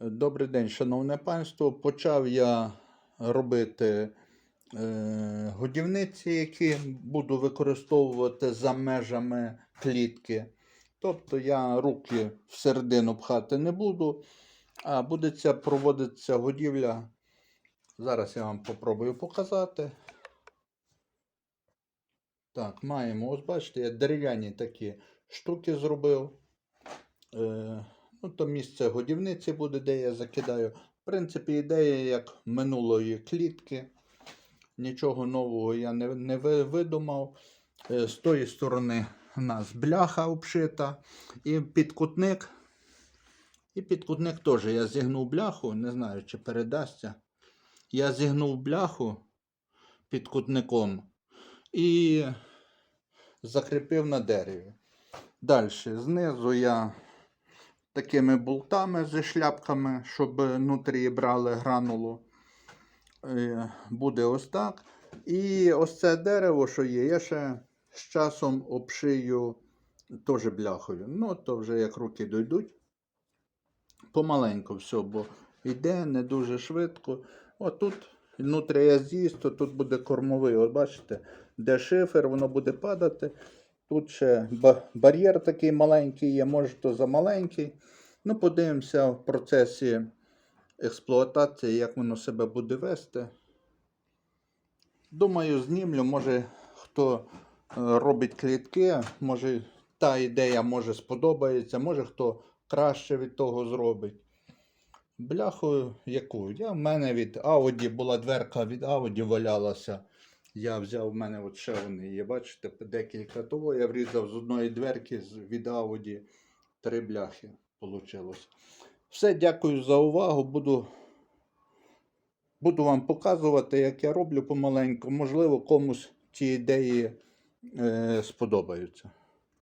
Добрий день, шановне панство. Почав я робити е, годівниці, які буду використовувати за межами клітки. Тобто я руки всередину пхати не буду, а буде ця проводиться годівля. Зараз я вам попробую показати. Так, маємо, ось бачите, я дерев'яні такі штуки зробив. Е, Ну, то місце годівниці буде, де я закидаю. В принципі, ідея як минулої клітки. Нічого нового я не, не видумав. Е, З тої сторони у нас бляха обшита. І підкутник. І підкутник теж. Я зігнув бляху, не знаю, чи передасться. Я зігнув бляху підкутником і закріпив на дереві. Далі, знизу я такими болтами зі шляпками, щоб внутрі брали гранулу. Е, Буде ось так. І ось це дерево, що є, я ще з часом обшию теж бляхою. Ну, то вже як руки дойдуть. Помаленьку все, бо йде не дуже швидко. От тут внутрі я з'їзд, тут буде кормовий. От бачите, де шифер, воно буде падати. Тут ще бар'єр такий маленький є, може то замаленький. Ну, подивимося в процесі експлуатації, як воно себе буде вести. Думаю, знімлю, може хто е, робить клітки, може та ідея може сподобається, може хто краще від того зробить. Бляху яку? Я в мене від Audi була дверка від Audi валялася. Я взяв в мене от ще вони є, бачите, декілька того. Я врізав з одної дверки від Ауді три бляхи. Вийшло. Все, дякую за увагу. Буду, буду вам показувати, як я роблю помаленьку. Можливо, комусь ці ідеї е, сподобаються.